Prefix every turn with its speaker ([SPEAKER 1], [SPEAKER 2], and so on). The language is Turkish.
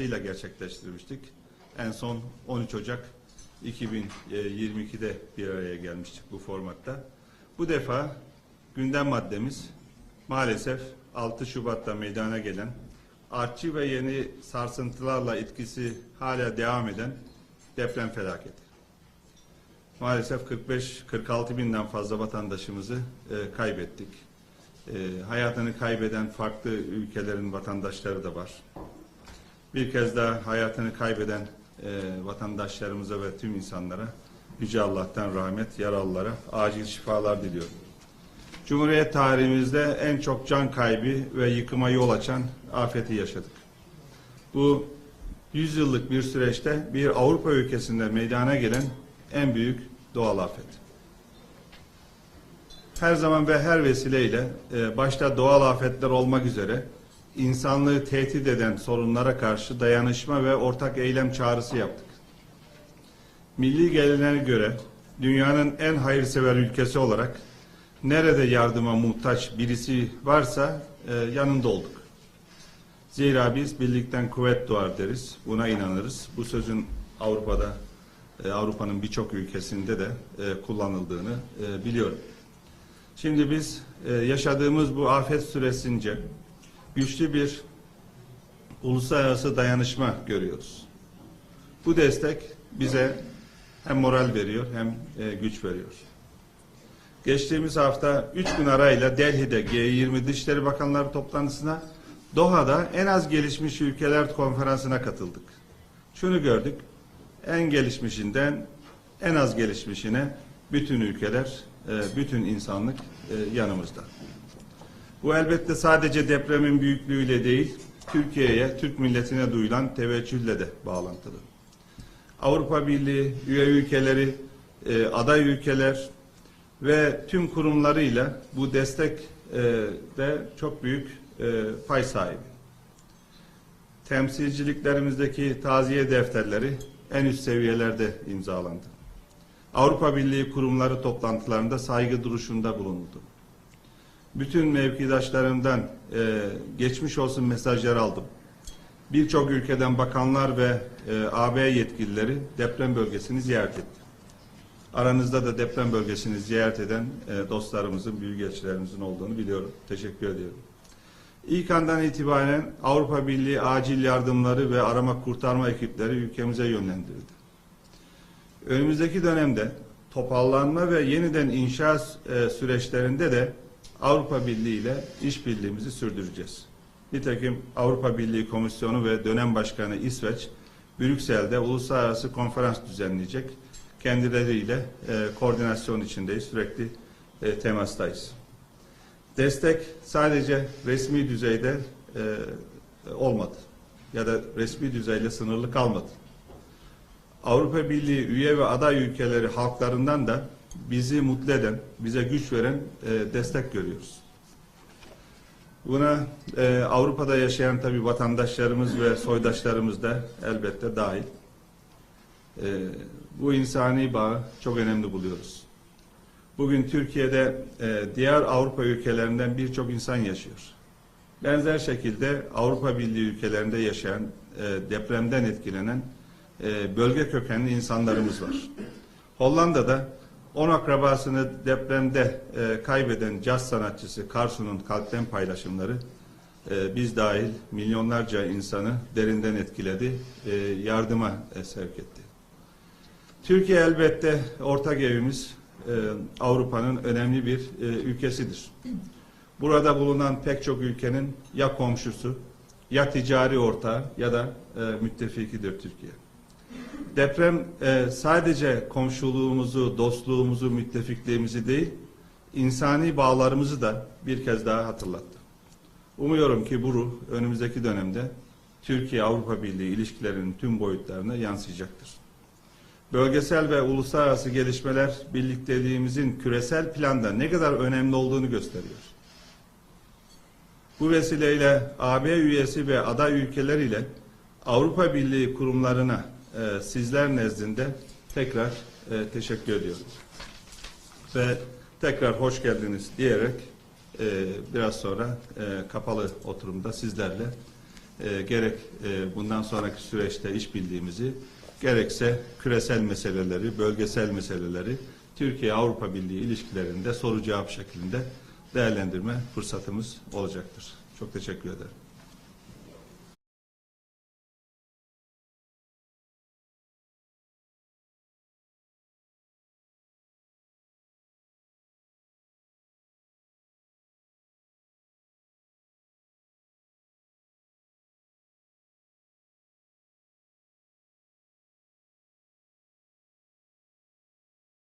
[SPEAKER 1] sırasıyla gerçekleştirmiştik. En son 13 Ocak 2022'de bir araya gelmiştik bu formatta. Bu defa gündem maddemiz maalesef 6 Şubat'ta meydana gelen artçı ve yeni sarsıntılarla etkisi hala devam eden deprem felaketi. Maalesef 45-46 binden fazla vatandaşımızı e, kaybettik. E, hayatını kaybeden farklı ülkelerin vatandaşları da var. Bir kez daha hayatını kaybeden e, vatandaşlarımıza ve tüm insanlara Yüce Allah'tan rahmet, yaralılara acil şifalar diliyorum. Cumhuriyet tarihimizde en çok can kaybı ve yıkıma yol açan afeti yaşadık. Bu 100 yıllık bir süreçte bir Avrupa ülkesinde meydana gelen en büyük doğal afet. Her zaman ve her vesileyle e, başta doğal afetler olmak üzere insanlığı tehdit eden sorunlara karşı dayanışma ve ortak eylem çağrısı yaptık. Milli geleneğe göre dünyanın en hayırsever ülkesi olarak nerede yardıma muhtaç birisi varsa e, yanında olduk. Zira biz birlikten kuvvet doğar deriz. Buna inanırız. Bu sözün Avrupa'da, e, Avrupa'nın birçok ülkesinde de e, kullanıldığını e, biliyorum. Şimdi biz e, yaşadığımız bu afet süresince güçlü bir uluslararası dayanışma görüyoruz. Bu destek bize hem moral veriyor hem e, güç veriyor. Geçtiğimiz hafta üç gün arayla Delhi'de G20 Dışişleri Bakanları toplantısına Doha'da en az gelişmiş ülkeler konferansına katıldık. Şunu gördük. En gelişmişinden en az gelişmişine bütün ülkeler, e, bütün insanlık e, yanımızda. Bu elbette sadece depremin büyüklüğüyle değil, Türkiye'ye, Türk milletine duyulan teveccühle de bağlantılı. Avrupa Birliği, üye ülkeleri, e, aday ülkeler ve tüm kurumlarıyla bu destek e, de çok büyük e, pay sahibi. Temsilciliklerimizdeki taziye defterleri en üst seviyelerde imzalandı. Avrupa Birliği kurumları toplantılarında saygı duruşunda bulunuldu. Bütün mevkidaşlarımdan e, geçmiş olsun mesajları aldım. Birçok ülkeden bakanlar ve e, AB yetkilileri deprem bölgesini ziyaret etti. Aranızda da deprem bölgesini ziyaret eden e, dostlarımızın, büyükelçilerimizin olduğunu biliyorum. Teşekkür ediyorum. İlk andan itibaren Avrupa Birliği acil yardımları ve arama kurtarma ekipleri ülkemize yönlendirildi. Önümüzdeki dönemde toparlanma ve yeniden inşa e, süreçlerinde de Avrupa Birliği ile işbirliğimizi sürdüreceğiz. Nitekim Avrupa Birliği Komisyonu ve dönem başkanı İsveç, Brüksel'de uluslararası konferans düzenleyecek. Kendileriyle e, koordinasyon içindeyiz, sürekli e, temastayız. Destek sadece resmi düzeyde e, olmadı ya da resmi düzeyle sınırlı kalmadı. Avrupa Birliği üye ve aday ülkeleri halklarından da bizi mutlu eden, bize güç veren e, destek görüyoruz. Buna e, Avrupa'da yaşayan tabii vatandaşlarımız ve soydaşlarımız da elbette dahil. E, bu insani bağı çok önemli buluyoruz. Bugün Türkiye'de e, diğer Avrupa ülkelerinden birçok insan yaşıyor. Benzer şekilde Avrupa Birliği ülkelerinde yaşayan, e, depremden etkilenen e, bölge kökenli insanlarımız var. Hollanda'da 10 akrabasını depremde e, kaybeden caz sanatçısı Karsu'nun kalpten paylaşımları e, biz dahil milyonlarca insanı derinden etkiledi, e, yardıma e, sevk etti. Türkiye elbette ortak evimiz e, Avrupa'nın önemli bir e, ülkesidir. Burada bulunan pek çok ülkenin ya komşusu, ya ticari ortağı ya da e, müttefikidir Türkiye. Deprem e, sadece komşuluğumuzu, dostluğumuzu, müttefikliğimizi değil, insani bağlarımızı da bir kez daha hatırlattı. Umuyorum ki bu ruh önümüzdeki dönemde Türkiye-Avrupa Birliği ilişkilerinin tüm boyutlarına yansıyacaktır. Bölgesel ve uluslararası gelişmeler birlikteliğimizin küresel planda ne kadar önemli olduğunu gösteriyor. Bu vesileyle AB üyesi ve aday ülkeler ile Avrupa Birliği kurumlarına e, sizler nezdinde tekrar e, teşekkür ediyorum. Ve tekrar hoş geldiniz diyerek e, biraz sonra e, kapalı oturumda sizlerle e, gerek e, bundan sonraki süreçte iş bildiğimizi gerekse küresel meseleleri, bölgesel meseleleri Türkiye-Avrupa Birliği ilişkilerinde soru cevap şeklinde değerlendirme fırsatımız olacaktır. Çok teşekkür ederim.